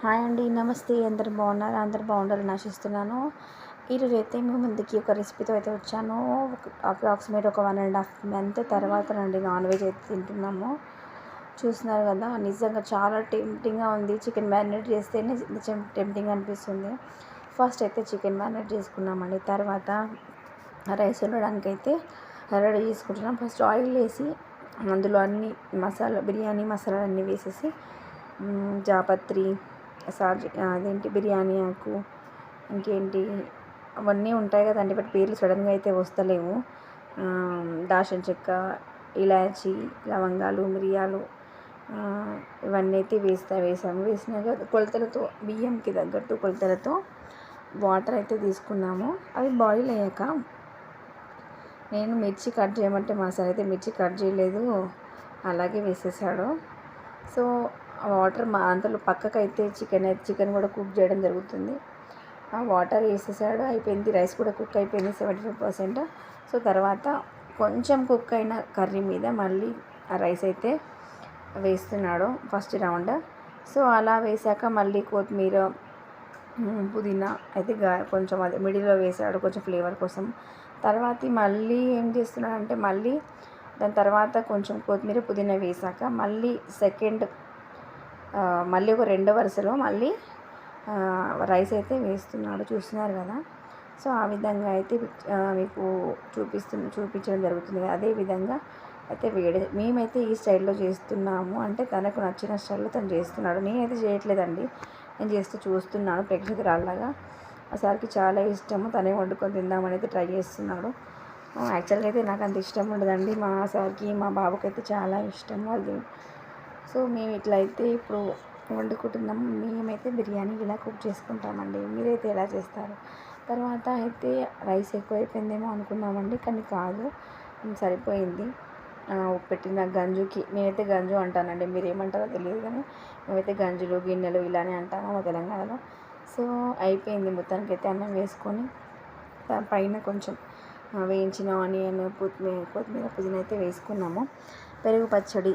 Hi అండి నమస్తే. అందరు బాగున్నారు? అందరు బాగుండాలని ఆశిస్తున్నాను. ఈరోజు అయితే మేము ముందుకి ఒక రెసిపీతో అయితే వచ్చాను. అప్రాక్సిమేట్ ఒక వన్ అండ్ హాఫ్ మంత్ తర్వాత నండి నాన్ వెజ్ అయితే తింటున్నాము. చూస్తున్నారు కదా నిజంగా చాలా టెంప్టింగ్గా ఉంది. చికెన్ మ్యారినేట్ చేస్తేనే నిజం టెంప్టింగ్ అనిపిస్తుంది. ఫస్ట్ అయితే చికెన్ మ్యారినేట్ చేసుకున్నామండి. తర్వాత రైస్ ఉండడానికి అయితే రెడీ చేసుకుంటున్నాం. ఫస్ట్ ఆయిల్ వేసి అందులో అన్ని మసాలా బిర్యానీ మసాలా అన్నీ వేసేసి జాపత్రి సాజి అదేంటి బిర్యానీ ఆకు ఇంకేంటి అవన్నీ ఉంటాయి కదండి బట్ పేర్లు సడన్గా అయితే వస్తలేవు. దాల్చిన చెక్క ఇలాచి లవంగాలు మిరియాలు ఇవన్నీ అయితే వేస్తా వేసాము. వేసినాక కొలతలతో బియ్యంకి తగ్గట్టు కొలతలతో వాటర్ అయితే తీసుకున్నాము. అవి బాయిల్ అయ్యాక నేను మిర్చి కట్ చేయమంటే మా సార్ అయితే మిర్చి కట్ చేయలేదు అలాగే వేసేసాడు. సో వాటర్ మా అంతలో పక్కకైతే చికెన్ అయితే చికెన్ కూడా కుక్ చేయడం జరుగుతుంది. ఆ వాటర్ వేసేసాడు అయిపోయింది. రైస్ కూడా కుక్ అయిపోయింది సెవెంటీ ఫైవ్ పర్సెంట్. సో తర్వాత కొంచెం కుక్ అయిన కర్రీ మీద మళ్ళీ ఆ రైస్ అయితే వేస్తున్నాడు ఫస్ట్ రౌండ్. సో అలా వేసాక మళ్ళీ కొత్తిమీర పుదీనా అయితే కొంచెం అదే మిడిల్లో వేసాడు కొంచెం ఫ్లేవర్ కోసం. తర్వాత మళ్ళీ ఏం చేస్తున్నాడంటే మళ్ళీ దాని తర్వాత కొంచెం కొత్తిమీర పుదీనా వేసాక మళ్ళీ సెకండ్ మళ్ళీ ఒక రెండో వరుసలో మళ్ళీ రైస్ అయితే వేస్తున్నాడు. చూస్తున్నారు కదా? సో ఆ విధంగా అయితే మీకు చూపిస్తు చూపించడం జరుగుతుంది. అదే విధంగా అయితే వేడి మేమైతే ఈ స్టైల్లో చేస్తున్నాము. అంటే తనకు నచ్చిన స్టైల్లో తను చేస్తున్నాడు. నేనైతే చేయట్లేదండి. నేను చేస్తూ చూస్తున్నాను ప్రేక్షకురాళ్ళగా ఆ సార్కి చాలా ఇష్టము. తనే వండుకొని తిందామని అయితే ట్రై చేస్తున్నాడు. యాక్చువల్గా అయితే నాకు అంత ఇష్టం ఉండదండి. మా సార్కి మా బాబుకి అయితే చాలా ఇష్టం. వాళ్ళు సో మేము ఇట్లా అయితే ఇప్పుడు వండుకుంటున్నాం. మేమైతే బిర్యానీ ఇలా కుక్ చేసుకుంటామండి. మీరైతే ఎలా చేస్తారు? తర్వాత అయితే రైస్ ఎక్కువైపోయిందేమో అనుకున్నామండి కానీ కాదు. సరిపోయింది. పెట్టిన గంజుకి నేనైతే గంజు అంటానండి. మీరు ఏమంటారో తెలియదు కానీ మేమైతే గంజులు గిన్నెలు ఇలానే అంటాము మా తెలంగాణలో. సో అయిపోయింది. మొత్తానికి అయితే అన్నం వేసుకొని పైన కొంచెం వేయించిన ఆనియన్ కొత్తిమీర కొత్తిమీర పుదీనా అయితే వేసుకున్నాము. పెరుగు పచ్చడి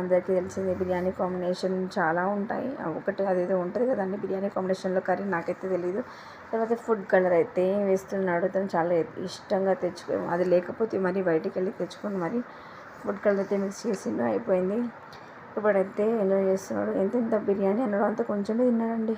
అందరికీ తెలిసిందే బిర్యానీ కాంబినేషన్ చాలా ఉంటాయి. ఒకటి అదేదో ఉంటుంది కదండి బిర్యానీ కాంబినేషన్లో కర్రీ నాకైతే తెలియదు తర్వాత ఫుడ్ కలర్ అయితే వేస్తున్నాడు తను చాలా ఇష్టంగా తెచ్చుకో అది లేకపోతే మరి బయటికి వెళ్ళి తెచ్చుకొని మరి ఫుడ్ కలర్ అయితే మిక్స్ చేసిండు అయిపోయింది. ఇప్పుడైతే ఎంజాయ్ చేస్తున్నాడు ఎంతెంత బిర్యానీ అన్నాడు అంత కొంచెమే తిన్నాడండి.